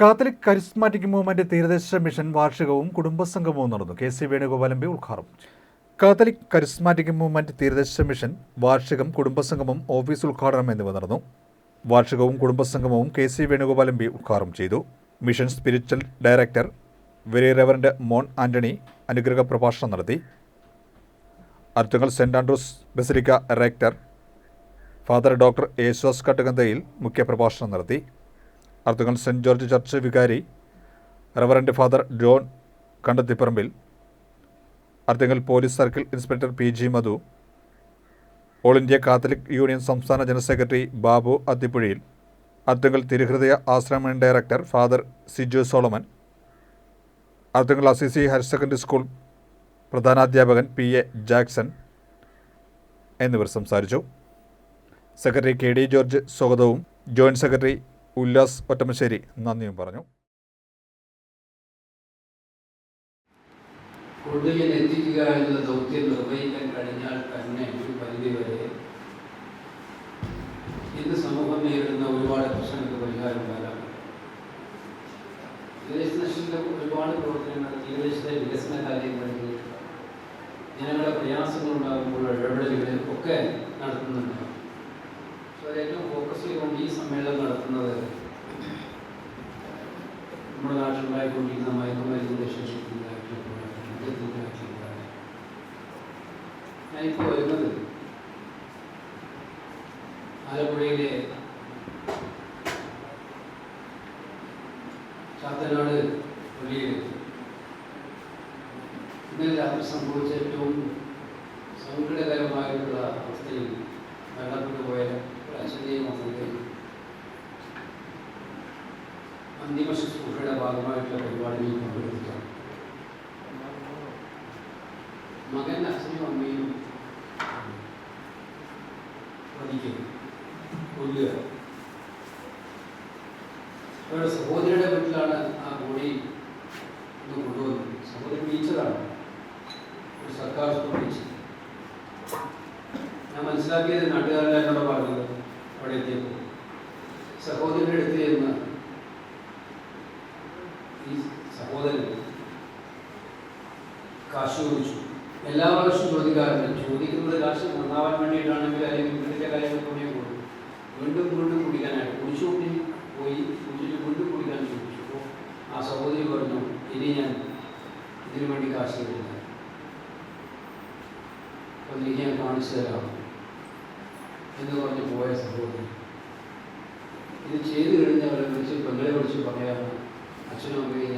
Catholic charismatic movement തീരദേശ mission വാർഷികവും കുടുംബസംഗമവും നടന്നു. കെ സി വേണുഗോപാൽ ഉദ്ഘാടനം. കാത്തലിക് കരിസ്മാറ്റിക് മൂവ്മെന്റ് തീരദേശ മിഷൻ വാർഷികം കുടുംബസംഗമം ഓഫീസ് ഉദ്ഘാടനം എന്നിവ നടന്നു. വാർഷികവും കുടുംബസംഗമവും കെ സി വേണുഗോപാൽ ഉദ്ഘാടനം ചെയ്തു. Mission spiritual director very reverend Mon Antony അനുഗ്രഹ പ്രഭാഷണം നടത്തി. Arthunkal Saint Andrews basilica rector father doctor Yesudas Kattukanthayil മുഖ്യപ്രഭാഷണം നടത്തി. അർത്തുങ്കൽ സെന്റ് ജോർജ് ചർച്ച് വികാരി reverend father John Kandathiparambil Arthunkal police circle inspector P G Madhu all India Catholic union സംസ്ഥാന general secretary Babu Athipozhiyil Arthunkal തിരുഹൃദയ ആശ്രമ director father Siju Solomon Arthunkal Assisi higher secondary school പ്രധാനാധ്യാപകൻ P A Jackson എന്നിവർ സംസാരിച്ചു. Secretary K D George സ്വാഗതവും joint secretary Ullas Ottamassery. നന്ദിയും പറഞ്ഞു. ഒടുവിൽ എത്തിക്കുക എന്ന ദൗത്യം നിർവഹിക്കാൻ കഴിഞ്ഞാൽ തന്നെ ഒരു പരിധിവരെ ഇന്ന് സമൂഹം നേരിടുന്ന ഒരുപാട് പ്രശ്നങ്ങൾക്ക് പരിഹാരം ഉണ്ടാകാം. തീരദേശ നശിന്റെ ഒരുപാട് പ്രവർത്തനങ്ങൾ തീരദേശത്തെ വികസന കാര്യങ്ങളിൽ ജനങ്ങളുടെ പ്രയാസങ്ങൾ ഉണ്ടാകുമ്പോൾ ഇടപെടലുകൾ ഒക്കെ നടത്തുന്നുണ്ട്. പക്ഷെ അത് ഏറ്റവും ഫോക്കസ് ചെയ്തുകൊണ്ട് ഈ സമ്മേളനം നടത്തുന്നത് നമ്മുടെ നാട്ടിലുണ്ടായിക്കൊണ്ടിരിക്കുന്ന മയക്കുമരുന്നിന്റെ ഞാനിപ്പോൾ വരുന്നത് ആലപ്പുഴയിലെ ചാത്തനാട് പള്ളിയിൽ ഇന്നലെ രാത്രി സംഭവിച്ച ഏറ്റവും സങ്കടകരമായിട്ടുള്ള അവസ്ഥയിൽ ശുശ്രൂഷയുടെ ഭാഗമായിട്ടുള്ള പരിപാടിയിൽ പങ്കെടുത്തിട്ടാണ് മകൻ അച്ഛനും അമ്മയും അവരുടെ സഹോദരിയുടെ വീട്ടിലാണ് ആ ബോഡി ഒന്ന് കൊണ്ടുവന്നത്. സഹോദരി ടീച്ചറാണ്. ഒരു സർക്കാർ സ്കൂൾ ടീച്ചർ. ഞാൻ മനസ്സിലാക്കിയത് നാട്ടുകാരല്ല പറഞ്ഞത് അവിടെ എത്തിയപ്പോൾ. സഹോദരിയുടെ അടുത്ത് ചെന്ന് ഈ സഹോദരൻ കാശ് ചോദിച്ചു. എല്ലാ പ്രാവശ്യവും ചോദിക്കാറുണ്ട്. ചോദിക്കുന്നത് കാശ് നന്നാവാൻ വേണ്ടിയിട്ടാണെങ്കിൽ അല്ലെങ്കിൽ വീട്ടിലെ കാര്യങ്ങൾ കൂടിയും കൂടും വീണ്ടും വീണ്ടും കുടിക്കാനായിട്ട്. കുടിച്ചുകൂട്ടി പോയി കുടിച്ചിട്ട് വീണ്ടും കുടിക്കാൻ ചോദിച്ചു. അപ്പോൾ ആ സഹോദരി പറഞ്ഞു ഇനി ഞാൻ ഇതിനു വേണ്ടി കാശ് തരില്ല അപ്പോൾ നീ ഞാൻ കാണിച്ചു തരാം. എന്ന് പറഞ്ഞ് പോയ സഹോദരി. ഇത് ചെയ്തു കഴിഞ്ഞ് അവരെ വിളിച്ച് പെങ്ങളെ വിളിച്ച് പറയാറ് അച്ഛനും അമ്മയും